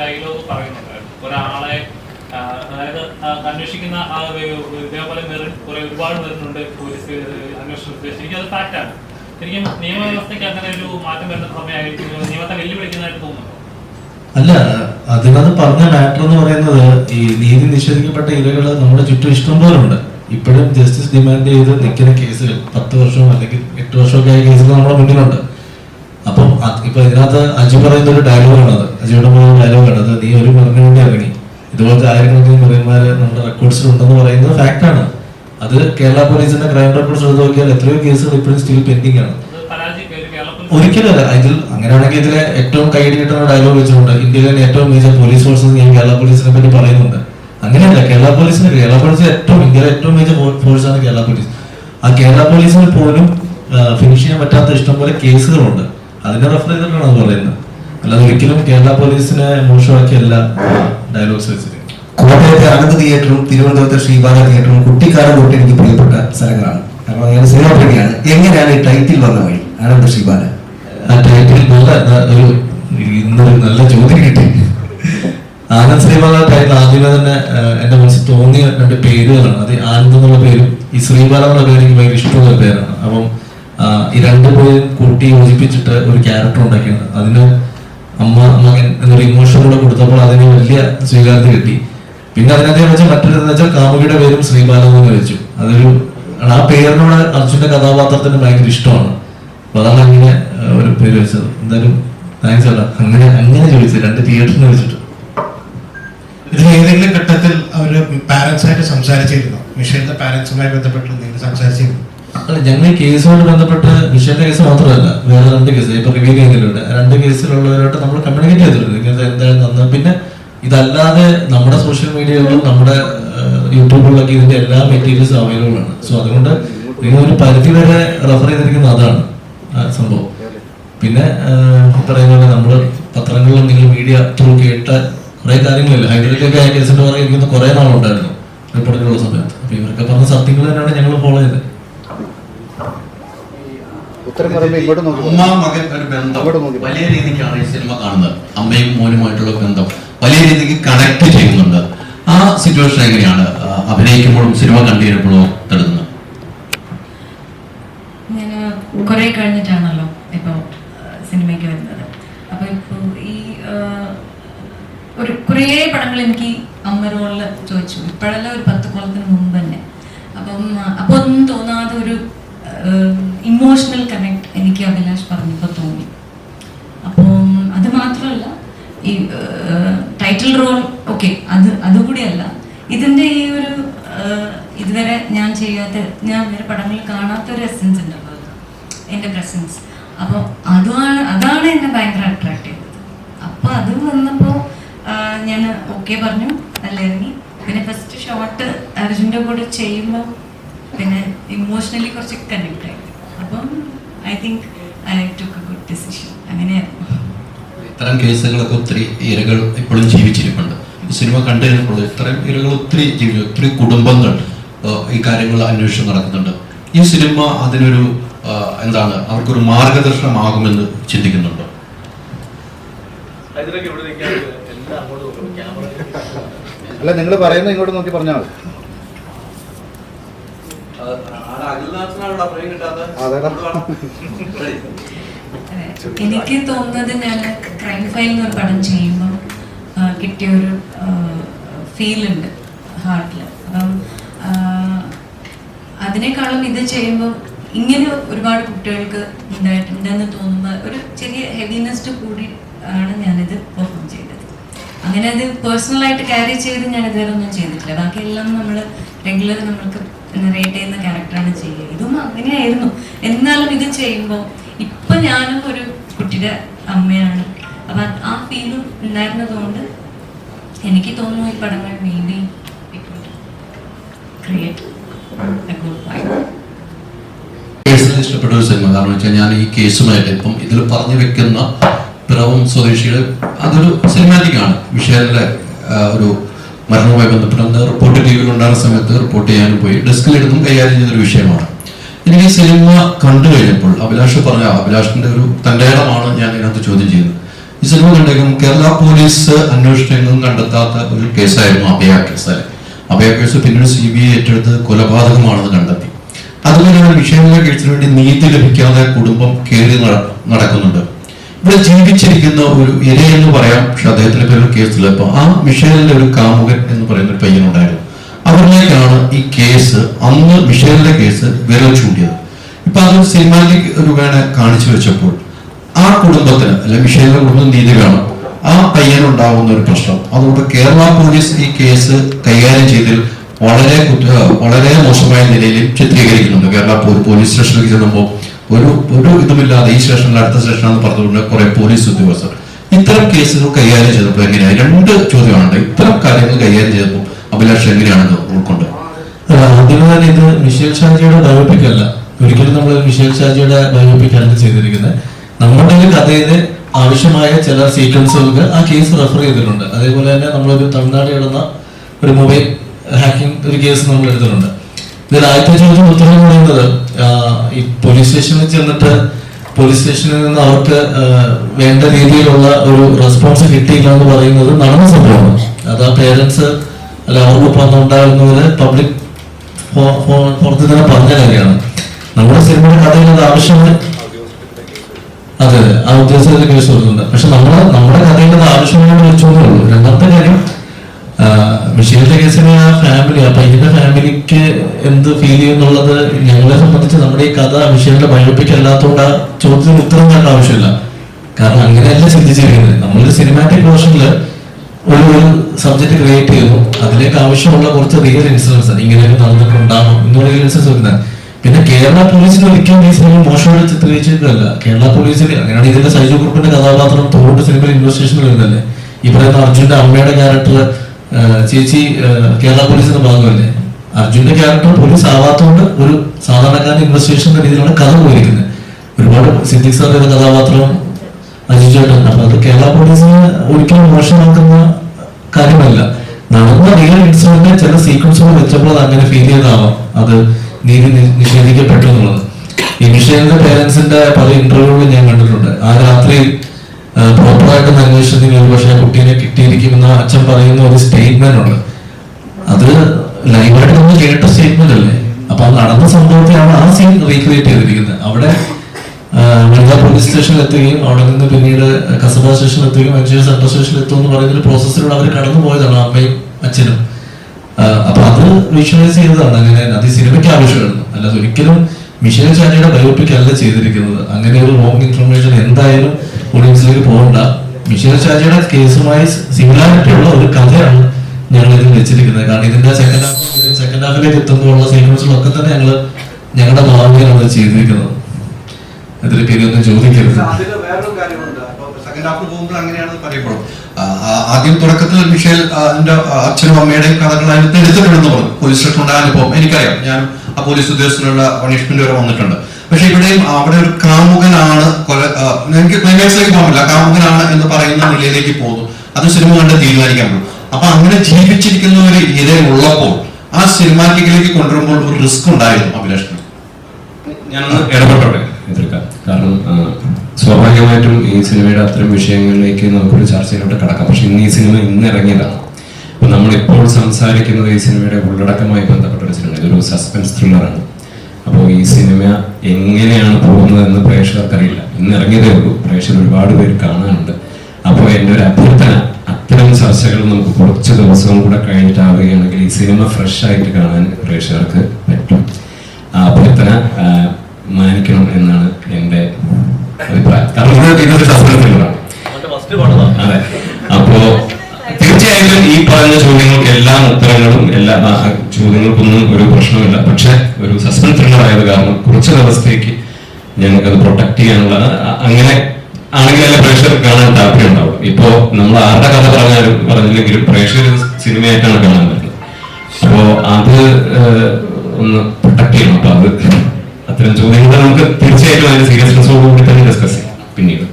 Dialogue പറയുന്നുണ്ട്. ഒരാളെ അതായത് അന്വേഷിക്കുന്ന ഇതേപോലെ മെറിൻ കുറെ ഒരുപാട് മെറിനുണ്ട് പോലീസ് അന്വേഷണത്തിൽ ശരിക്കും അത് ഫാക്റ്റാണ് ശരിക്കും നിയമവ്യവസ്ഥയ്ക്ക് അങ്ങനെ ഒരു മാറ്റം വരുന്ന സമയമായിരിക്കും. നിയമത്തെ വെല്ലുവിളിക്കുന്നതായിട്ട് തോന്നുന്നു അല്ല അതിനകത്ത് പറഞ്ഞ മാറ്റർ എന്ന് പറയുന്നത് ഈ നീതി നിഷേധിക്കപ്പെട്ട ഇരകൾ നമ്മുടെ ചുറ്റും ഇഷ്ടംപോലെ ഉണ്ട് ഇപ്പോഴും ജസ്റ്റിസ് ഡിമാൻഡ് ചെയ്ത് നിൽക്കുന്ന കേസുകൾ പത്ത് വർഷവും അല്ലെങ്കിൽ എട്ട് വർഷമൊക്കെ ആയ കേസുകൾ നമ്മുടെ മുന്നിലുണ്ട്. ഇപ്പൊ ഇതിനകത്ത് അജി പറയുന്ന ഒരു ഡയലോഗാണ് അത്. അജുയുടെ പറയുന്ന ഡയലോഗാണ് അത് നീ ഒരു പറഞ്ഞു വേണ്ടി ഇറങ്ങി. ഇതുപോലത്തെ ആയിരക്കണക്കിന് മറിയന്മാര് നമ്മുടെ റെക്കോർഡ്സിൽ ഉണ്ടെന്ന് പറയുന്നത് ഫാക്റ്റാണ് അത് കേരള പോലീസിന്റെ ക്രൈം റെക്കോർഡ്സ് എടുത്ത് നോക്കിയാൽ എത്രയോ കേസുകൾ ഇപ്പോഴും സ്റ്റിൽ പെൻഡിംഗ് ആണ്. ഒരിക്കലല്ല ഇതിൽ അങ്ങനെയാണെങ്കിൽ ഇതിലെ ഏറ്റവും കൈയടി കിട്ടുന്ന ഡയലോഗ് വെച്ചിട്ടുണ്ട്. ഇന്ത്യയിലെ ഏറ്റവും മേജർ പോലീസ് ഫോഴ്സ് ഞാൻ കേരള പോലീസിനെ പറ്റി പറയുന്നുണ്ട്. അങ്ങനെയല്ല. കേരള പോലീസിന് കേരള പോലീസ് ഏറ്റവും ഇന്ത്യയിലെ ഏറ്റവും ഫോഴ്സ് ആണ് കേരള പോലീസ്. ആ കേരള പോലീസിന് പോലും ഫിനിഷ് ചെയ്യാൻ പറ്റാത്ത ഇഷ്ടംപോലെ കേസുകളുണ്ട് അതിനെ റെഫർ ചെയ്തിട്ടാണ് അത് പറയുന്നത്. അല്ലാതെ ഒരിക്കലും കേരള പോലീസിനെ മോശമാക്കിയല്ല ഡയലോഗ്സ് വെച്ചിട്ട് കോട്ടയത്തെ അനന്ത് തിയേറ്ററും തിരുവനന്തപുരത്തെ ശ്രീബാല തിയേറ്ററും കുട്ടിക്കാലം തൊട്ട് എനിക്ക് പ്രിയപ്പെട്ട സ്ഥലങ്ങളാണ്. കാരണം ഞാൻ സിനിമ പ്രേമിയാണ് എങ്ങനെയാണ് ഈ ടൈറ്റിൽ വന്ന വഴി? അനന്ത് ശ്രീബാല. ആ ടൈറ്റിൽ നല്ല ഒരു ഇന്നൊരു നല്ല ചോദ്യം കിട്ടി. ആനന്ദ് ശ്രീബാല ടൈറ്റിൽ ആദ്യമേ തന്നെ എന്റെ മനസ്സിൽ തോന്നിയ രണ്ട് പേരുകളാണ്. അത് ആനന്ദ് എന്നുള്ള പേരും ഈ ശ്രീബാല എന്നുള്ള പേര് എനിക്ക് ഭയങ്കര ഇഷ്ടമുള്ള പേരാണ്. അപ്പം ഈ പേരും കൂട്ടി യോജിപ്പിച്ചിട്ട് ഒരു ക്യാരക്ടർ ഉണ്ടാക്കിയാണ്. അതിന് അമ്മ മകൻ എന്നൊരു ഇമോഷൻ കൂടെ കൊടുത്തപ്പോൾ അതിന് വലിയ സ്വീകാര്യത കിട്ടി. പിന്നെ അതിനകത്ത് വെച്ചാൽ മറ്റൊരു വെച്ചാൽ കാമുകിയുടെ പേരും ശ്രീബാല എന്ന് വെച്ചു അതൊരു ആ പേരിനോട് അർജുന്റെ കഥാപാത്രത്തിന് ഭയങ്കര ഇഷ്ടമാണ്. അപ്പൊ അതാണ് അങ്ങനെ ഒരു പേര് വെച്ചത്. എന്തായാലും താങ്ക്സ് അല്ല അങ്ങനെ അങ്ങനെ ചോദിച്ചത് രണ്ട് തിയേറ്ററിന് വെച്ചിട്ട്. ഇതിൽ ഏതെങ്കിലും ഘട്ടത്തിൽ അവർ പാരന്റ്സ് ആയിട്ട് സംസാരിച്ചിരുന്നു? മിഷേലിന്റെ പാരന്റ്സുമായി ബന്ധപ്പെട്ട് സംസാരിച്ചിരുന്നു? അല്ല ഞങ്ങൾ കേസുമായിട്ട് ബന്ധപ്പെട്ട് വിഷയത്തെ കേസ് മാത്രമല്ല വേറെ രണ്ട് കേസ് ഇപ്പൊ റിവ്യൂ ചെയ്യുന്നുണ്ട് രണ്ട് കേസിലുള്ളവരായിട്ട് നമ്മൾ കമ്മ്യൂണിക്കേറ്റ് ചെയ്തിട്ടുണ്ട്. ഇങ്ങനത്തെ എന്തായാലും നന്ന്. പിന്നെ ഇതല്ലാതെ നമ്മുടെ സോഷ്യൽ മീഡിയകളിലും നമ്മുടെ യൂട്യൂബിലൊക്കെ ഇതിന്റെ എല്ലാ മെറ്റീരിയൽസും അവൈലബിൾ ആണ്. സോ അതുകൊണ്ട് നിങ്ങൾ ഒരു പരിധി വരെ റെഫർ ചെയ്തിരിക്കുന്ന അതാണ് സംഭവം. പിന്നെ പറയുന്ന പോലെ നമ്മൾ പത്രങ്ങളിലും നിങ്ങൾ മീഡിയ ത്രൂ കേട്ട കുറെ കാര്യങ്ങളില്ല? ഹൈദരാബാദിലൊക്കെ ആ കേസിന്റെ പുറകെ കുറെ നാളുണ്ടായിരുന്നു റിപ്പോർട്ടിലുള്ള സമയത്ത്. അപ്പൊ ഇവരൊക്കെ പറഞ്ഞ സത്യങ്ങൾ തന്നെയാണ് ഞങ്ങൾ ഫോളോ ചെയ്തത്. ഉത്തരം പറയുമ്പോ ഇങ്ങോട്ട് നോക്കി. അമ്മ മകൻ ഒരു ബന്ധം. വലിയ രീതിക്കാണ് ഈ സിനിമ കാണുന്നത്. അമ്മയും മോനുമായിട്ടുള്ള ബന്ധം. വലിയ രീതിക്ക് കണക്ട് ചെയ്യുന്നുണ്ട്. ആ സിറ്റുവേഷൻ എങ്ങനെയാണ്? അഭിനയിക്കുമ്പോഴും സിനിമ കണ്ടുകഴിഞ്ഞപ്പോഴും തടുക്കുന്നത് ഞാൻ കുറെ കഴിഞ്ഞിട്ടാണല്ലോ ഇപ്പോൾ സിനിമയ്ക്ക് വരുന്നത്. അപ്പോൾ ഇപ്പോൾ ഈ ഒരു കുറേ പടങ്ങൾ എനിക്ക് അമ്മ റോളിൽ ചോദിച്ചു. ഇപ്പോഴല്ല ഒരു പത്ത് കൊല്ലത്തിന് മുമ്പ് തന്നെ. അപ്പം അപ്പോൾ ഒന്നും ഇമോഷണൽ കണക്ട് എനിക്ക് അഭിലാഷ് പറഞ്ഞപ്പോൾ തോന്നി. അപ്പം അത് മാത്രമല്ല ഈ ടൈറ്റിൽ റോൾ ഓക്കെ അത് അതുകൂടിയല്ല ഇതിന്റെ ഈ ഒരു ഇതുവരെ ഞാൻ ചെയ്യാത്ത ഞാൻ വേറെ പടങ്ങളിൽ കാണാത്ത ഒരു എസെൻസ് ഉണ്ടല്ലോ. എന്റെ പ്രസൻസ് അപ്പോൾ അതാണ് അതാണ് എന്നെ ഭയങ്കര അട്രാക്ട് ചെയ്തത്. അപ്പോൾ അത് വന്നപ്പോൾ ഞാൻ ഓക്കെ പറഞ്ഞു നല്ലായിരുന്നു പിന്നെ ഫസ്റ്റ് ഷോട്ട് അർജുന്റെ കൂടെ ചെയ്യുമ്പോൾ പിന്നെ ഇമോഷണലി കുറച്ച് കണക്ട് ആയി. അപ്പം I think I took a good decision അങ്ങനെയായിരുന്നു. ഇത്തരം കേസുകളൊക്കെ ഒത്തിരി ഇരകൾ ഇപ്പോഴും ജീവിച്ചിരിപ്പുണ്ട്. ഈ സിനിമ കണ്ടു കഴിഞ്ഞപ്പോൾ ഇത്തരം ഇരകൾ ഒത്തിരി ജീവിച്ചു. ഒത്തിരി കുടുംബങ്ങൾ ഈ കാര്യങ്ങൾ അന്വേഷിച്ച് നടക്കുന്നുണ്ട്. ഈ സിനിമ അതിനൊരു എന്താണ് അവർക്കൊരു മാർഗദർശനമാകുമെന്ന് ചിന്തിക്കുന്നുണ്ടോ? അല്ല നിങ്ങൾ പറയുന്നത് ഇങ്ങോട്ട് നോക്കി പറഞ്ഞാൽ മതി. എനിക്ക് തോന്നുന്നത് ഞാൻ ക്രൈം ഫയൽ എന്നൊരു പടം ചെയ്യുമ്പോൾ കിട്ടിയ ഒരു ഫീൽ ഉണ്ട് ഹാർട്ടിൽ അപ്പം അതിനേക്കാളും ഇത് ചെയ്യുമ്പോൾ ഇങ്ങനെ ഒരുപാട് കുട്ടികൾക്ക് ഉണ്ടായിട്ടുണ്ടെന്ന് തോന്നുന്ന ഒരു ചെറിയ ഹെവിനെസ് കൂടി ആണ് ഞാനിത് പെർഫോം ചെയ്തത്. അങ്ങനെ അത് പേഴ്സണലായിട്ട് ക്യാരി ചെയ്ത് ഞാൻ ഇതുവരെ ഒന്നും ചെയ്തിട്ടില്ല. ബാക്കിയെല്ലാം നമ്മൾ റെഗുലർ നമ്മൾക്ക് റേറ്റ് ചെയ്യുന്ന ക്യാരക്ടറാണ് ചെയ്യുക. ഇതും അങ്ങനെയായിരുന്നു. എന്നാലും ഇത് ചെയ്യുമ്പോൾ ഇപ്പൊ ഞാനും ഒരു കുട്ടിയുടെ അമ്മയാണ്. അപ്പൊ ആ ഫീലും ഉണ്ടായിരുന്നതുകൊണ്ട് എനിക്ക് തോന്നുന്നു ഈ പടങ്ങൾ ബി ക്രിയേറ്റ് ഇഷ്ടപ്പെട്ട ഒരു സിനിമ. കാരണം വെച്ചാൽ ഞാൻ ഈ കേസുമായിട്ട് ഇപ്പം ഇതിൽ പറഞ്ഞു വെക്കുന്ന പിറവും സ്വദേശികൾ അതൊരു സിനിമാറ്റിക് ആണ്. വിഷയത്തിലെ ഒരു മരണവുമായി ബന്ധപ്പെട്ട് അന്ന് റിപ്പോർട്ട് ടി വിയിൽ ഉണ്ടാകുന്ന സമയത്ത് റിപ്പോർട്ട് ചെയ്യാനും പോയി. ഡെസ്കിലെടുത്തും കൈകാര്യം ചെയ്തൊരു വിഷയമാണ്. എനിക്ക് ഈ സിനിമ കണ്ടു കഴിഞ്ഞപ്പോൾ അഭിലാഷ് പറഞ്ഞ അഭിലാഷിന്റെ ഒരു തന്റെ ഇടമാണ് ഞാൻ ഇതിനകത്ത് ചോദ്യം ചെയ്യുന്നത് ഈ സിനിമ കണ്ടേക്കും കേരള പോലീസ് അന്വേഷണങ്ങളും കണ്ടെത്താത്ത ഒരു കേസായിരുന്നു അഭയ കേസ് അല്ലെ? അഭയ കേസ് പിന്നീട് സി ബി ഐ ഏറ്റെടുത്ത് കൊലപാതകമാണെന്ന് കണ്ടെത്തി. അതുപോലെ വിഷയങ്ങളെ കേസിന് വേണ്ടി നീതി ലഭിക്കാതെ കുടുംബം കയറി നടക്കുന്നുണ്ട്. ഇവിടെ ജീവിച്ചിരിക്കുന്ന ഒരു ഇരയെന്ന് പറയാം. പക്ഷെ അദ്ദേഹത്തിന്റെ പേരിൽ കേസില്ല അപ്പൊ ആ മിഷേലിന്റെ ഒരു കാമുകൻ എന്ന് പറയുന്ന ഒരു പയ്യനുണ്ടായിരുന്നു അവരിലേക്കാണ് ഈ കേസ് അന്ന് മിഷേലിന്റെ കേസ് വിരൽ ചൂണ്ടിയത്. ഇപ്പൊ അത് സിനിമാറ്റിക് രൂപേണ കാണിച്ചു വെച്ചപ്പോൾ ആ കുടുംബത്തിന് അല്ലെ മിഷേലിന്റെ കുടുംബം നീതി വേണം. ആ പയ്യനുണ്ടാവുന്ന ഒരു പ്രശ്നം. അതുകൊണ്ട് കേരള പോലീസ് ഈ കേസ് കൈകാര്യം ചെയ്തതിൽ വളരെ വളരെ മോശമായ നിലയിലും ചിത്രീകരിക്കുന്നുണ്ട്. കേരള പോലീസ് സ്റ്റേഷനിലേക്ക് ചെല്ലുമ്പോൾ ഒരു ഒരു ഇതുമില്ലാതെ ഈ സ്റ്റേഷനിൽ അടുത്ത സ്റ്റേഷനാണെന്ന് പറഞ്ഞുകൊണ്ട് കുറെ പോലീസ് ഉദ്യോഗസ്ഥർ ഇത്തരം കേസുകൾ കൈകാര്യം ചെയ്തപ്പോൾ എങ്ങനെയാണ് രണ്ട് ചോദ്യമാണ് ഇത്തരം കാര്യങ്ങൾ കൈകാര്യം ചെയ്തപ്പോൾ അഭിലാഷ് എങ്ങനെയാണ് ഉൾക്കൊണ്ട്? ആദ്യം തന്നെ ഇത് മിഷേൽ ഷാജിയുടെ ബയോപിക് ഒരിക്കലും നമ്മൾ മിഷേൽ ഷാജിയുടെ ബയോപിക് ചെയ്തിരിക്കുന്നത്. നമ്മുടെ ഒരു കഥയിൽ ആവശ്യമായ ചില സീക്വൻസുകൾക്ക് ആ കേസ് റെഫർ ചെയ്തിട്ടുണ്ട്. അതേപോലെ തന്നെ നമ്മളൊരു തമിഴ്നാട് കിടന്ന ഒരു മൊബൈൽ ഹാക്കിംഗ് ഒരു കേസ് നമ്മൾ എടുത്തിട്ടുണ്ട് ഇതിൽ ആദ്യത്തെ ചോദ്യം ഉത്തരം പറയുന്നത് ഈ പോലീസ് സ്റ്റേഷനിൽ ചെന്നിട്ട് പോലീസ് സ്റ്റേഷനിൽ നിന്ന് അവർക്ക് വേണ്ട രീതിയിലുള്ള ഒരു റെസ്പോൺസ് കിട്ടിയില്ല എന്ന് പറയുന്നത് നടന്ന സംഭവമാണ്. അത് ആ പേരൻസ് അല്ല അവർക്കൊപ്പം അന്നുണ്ടാകുന്നവര് പബ്ലിക് പുറത്ത് തന്നെ പറഞ്ഞ കാര്യമാണ്. നമ്മുടെ സിനിമയുടെ കഥയിൽ അത് ആവശ്യമാണ് അതെ ആ ഉദ്ദേശത്തിൽ കേസ് കൊടുക്കുന്നുണ്ട്. പക്ഷെ നമ്മുടെ നമ്മുടെ കഥയിൽ അത് ആവശ്യമായി വെച്ചോളൂ രണ്ടാമത്തെ കാര്യം ആ, മിഷേലിന്റെ കേസിന് ആ ഫാമിലി ആ പയ്യന്റെ ഫാമിലിക്ക് എന്ത് ഫീൽ ചെയ്യുന്നുള്ളത് ഞങ്ങളെ സംബന്ധിച്ച് നമ്മുടെ ഈ കഥ ബഷീറിന്റെ ബയോപിക് അല്ലാത്തതുകൊണ്ട് ആ ചോദ്യത്തിന് ഉത്തരം വേണ്ട ആവശ്യമില്ല. കാരണം അങ്ങനെയല്ല ചിന്തിച്ചിരിക്കുന്നത്. നമ്മളൊരു സിനിമാറ്റിക് വേർഷനിൽ ഒരു ഒരു സബ്ജക്ട് ക്രിയേറ്റ് ചെയ്യുന്നു അതിലേക്ക് ആവശ്യമുള്ള കുറച്ച് റിയൽ ഇൻസിഡൻസ് ഇങ്ങനെയൊക്കെ നടന്നിട്ടുണ്ടാകും എന്നുള്ള ഇൻസിഡൻസ് വരുന്നത്. പിന്നെ കേരള പോലീസിന് ഒരിക്കലും ഈ സിനിമ മോശമായി ചിത്രീകരിച്ചിട്ടില്ല കേരള പോലീസിൽ അങ്ങനെയാണ് ഇതിന്റെ സൈജു കുറുപ്പിന്റെ കഥാപാത്രം തോട്ട് സിനിമയിൽ ഇൻവെസ്റ്റേഷൻ വരുന്നല്ലേ ഈ പറയുന്ന അർജുന്റെ അമ്മയുടെ ക്യാരക്ടർ ചേച്ചി കേരള കേരള പോലീസിന്റെ ഭാഗമല്ലേ? അർജുന്റെ ക്യാരക്ടർ പോലീസ് ആവാത്തതുകൊണ്ട് ഒരു സാധാരണക്കാരൻ ഇൻവെസ്റ്റിഗേഷൻ രീതിയിലാണ് കഥ പോയിരിക്കുന്നത്. ഒരുപാട് സിദ്ദിഖ് സാറിന്റെ കഥാപാത്രം അജിത് ചേട്ടൻ. അപ്പൊ അത് കേരള പോലീസിന് ഒരിക്കലും മോശമാക്കുന്ന കാര്യമല്ല. നടന്ന റിയൽ ഇൻസിഡന്റ് ചില സീക്വൻസുകൾ വെച്ചപ്പോൾ അങ്ങനെ ഫീൽ ചെയ്താവാം. അത് നീതി നിഷേധിക്കപ്പെട്ടു എന്നുള്ളത്. ഈ മിഷേലിന്റെ പേരൻസിന്റെ പല ഇന്റർവ്യൂകളും ഞാൻ കണ്ടിട്ടുണ്ട്. ആ രാത്രി പ്രോപ്പറായിട്ട് അന്വേഷണത്തിന് ഒരു പക്ഷേ കുട്ടീനെ കിട്ടിയിരിക്കുമെന്ന് അച്ഛൻ പറയുന്ന ഒരു സ്റ്റേറ്റ്മെന്റ് ഉണ്ട്. അത് ലൈവായിട്ട് നമ്മൾ കേട്ട സ്റ്റേറ്റ്മെന്റ് അല്ലേ? അപ്പൊ അത് നടന്ന സംഭവത്തെയാണ് ആ സീൻ റീക്രിയേറ്റ് ചെയ്തിരിക്കുന്നത്. അവിടെ വനിതാ പോലീസ് സ്റ്റേഷനിൽ എത്തുകയും അവിടെ നിന്ന് പിന്നീട് കസബ സ്റ്റേഷനിൽ എത്തുകയും അഞ്ചു സെൻട്രൽ സ്റ്റേഷനിൽ എത്തും എന്ന് പറയുന്ന ഒരു പ്രോസസ്സിലൂടെ അവർ കടന്നു പോയതാണ് അമ്മയും അച്ഛനും. അപ്പൊ അത് വിഷ്വലൈസ് ചെയ്തതാണ്. അങ്ങനെ അത് സിനിമയ്ക്ക് ആവശ്യമായിരുന്നു. അല്ലാതെ ഒരിക്കലും മിഷേൽ ചാരിയുടെ ബയോപിക് അല്ല ചെയ്തിരിക്കുന്നത്. അങ്ങനെ ഒരു റോങ് ഇൻഫർമേഷൻ എന്തായാലും ഓഡിയൻസിലേക്ക് പോകണ്ട. മിഷേൽ ഷാജിയുടെ കേസുമായി സിമിലാരിറ്റി ഉള്ള ഒരു കഥയാണ് ഞങ്ങൾ ഇതിൽ വെച്ചിരിക്കുന്നത്. കാരണം ഇതിന്റെ സെക്കൻഡ് ഹാഫ് സെക്കൻഡ് ഹാഫിലേക്ക് എത്തുമ്പോഴുള്ള സീക്വൻസുകളൊക്കെ തന്നെ ഞങ്ങൾ ഞങ്ങളുടെ ഭാവനയിലാണ് ചെയ്തിരിക്കുന്നത്. അതിൽ പേരൊന്നും ചോദിക്കരുത്. ആദ്യം തുടക്കത്തിൽ മിഷേൽ എന്റെ അച്ഛനും അമ്മയുടെയും അതിനകത്ത് എടുത്തിട്ടുണ്ടെന്ന് പറഞ്ഞു. പോലീസ് സ്റ്റേഷനുണ്ടായ അനുഭവം എനിക്കറിയാം. ഞാൻ ആ പോലീസ് ഉദ്യോഗസ്ഥനുള്ള പണിഷ്മെന്റ് വരെ വന്നിട്ടുണ്ട്. പക്ഷെ ഇവിടെയും അവിടെ ഒരു കാമുകനാണ് കൊല എനിക്ക് ക്ലൈമാക്സിലേക്ക് പോകില്ല കാമുകനാണ് എന്ന് പറയുന്ന നിലയിലേക്ക് പോകുന്നു. അത് സിനിമ കണ്ട് തീരുമാനിക്കാൻ പറ്റും അപ്പൊ അങ്ങനെ ജീവിച്ചിരിക്കുന്ന ഒരു ഇര ഉള്ളപ്പോൾ ആ സിനിമാറ്റിക്കിലേക്ക് കൊണ്ടുവരുമ്പോൾ ഒരു റിസ്ക് ഉണ്ടായിരുന്നു അഭിലാഷിന് ഞാനൊന്ന് ഇടപെട്ടോടെ എതിർക്കാം. കാരണം സ്വാഭാവികമായിട്ടും ഈ സിനിമയുടെ അത്തരം വിഷയങ്ങളിലേക്ക് നമുക്കൊരു ചർച്ചയിലോട്ട് കടക്കാം. പക്ഷെ ഇന്ന് ഈ സിനിമ ഇന്ന് ഇറങ്ങിയതാണ്. അപ്പൊ നമ്മളിപ്പോൾ സംസാരിക്കുന്നത് ഈ സിനിമയുടെ ഉള്ളടക്കമായി ബന്ധപ്പെട്ട ഒരു സിനിമ ഇതൊരു സസ്പെൻസ് ത്രില്ലറാണ് അപ്പോൾ ഈ സിനിമ എങ്ങനെയാണ് പോകുന്നതെന്ന് പ്രേക്ഷകർക്കറിയില്ല. ഇന്ന് ഇറങ്ങിയതേ ഉള്ളൂ. പ്രേക്ഷകർ ഒരുപാട് പേര് കാണാനുണ്ട്. അപ്പോൾ എന്റെ ഒരു അഭ്യർത്ഥന അത്തരം ചർച്ചകൾ നമുക്ക് കുറച്ച് ദിവസവും കൂടെ കഴിഞ്ഞിട്ടാവുകയാണെങ്കിൽ ഈ സിനിമ ഫ്രഷ് ആയിട്ട് കാണാൻ പ്രേക്ഷകർക്ക് പറ്റും. ആ അഭ്യർത്ഥന മാനിക്കണം എന്നാണ് എന്റെ അഭിപ്രായം. കാരണം ഇത് ഇതൊരു സസ്പെൻസ് അതെ. അപ്പോ തീർച്ചയായിട്ടും ഈ പറഞ്ഞ ചോദ്യങ്ങൾക്ക് എല്ലാ ഉത്തരങ്ങളും എല്ലാ ചോദ്യങ്ങൾക്കൊന്നും ഒരു പ്രശ്നമില്ല പക്ഷെ ഒരു സസ്പെൻസ് ത്രില്ലർ ആയത് കാരണം കുറച്ച് ദിവസത്തേക്ക് ഞങ്ങൾക്കത് പ്രൊട്ടക്ട് ചെയ്യാനുള്ള അങ്ങനെ ആണെങ്കിൽ അല്ലെ പ്രേക്ഷകർ കാണാൻ താല്പര്യം ഉണ്ടാവും. ഇപ്പോ നമ്മൾ ആരുടെ കഥ പറഞ്ഞാലും പറഞ്ഞില്ലെങ്കിലും പ്രേക്ഷകർ സിനിമയായിട്ടാണ് കാണാൻ വരുന്നത്. അപ്പോ അത് ഒന്ന് പ്രൊട്ടക്ട് ചെയ്യണം. അപ്പൊ അത് അത്തരം ചോദ്യങ്ങൾ നമുക്ക് തീർച്ചയായിട്ടും അതിന്റെ സീരിയസ്നെസ്സോടുകൂടി തന്നെ ഡിസ്കസ് ചെയ്യാം. പിന്നീട്.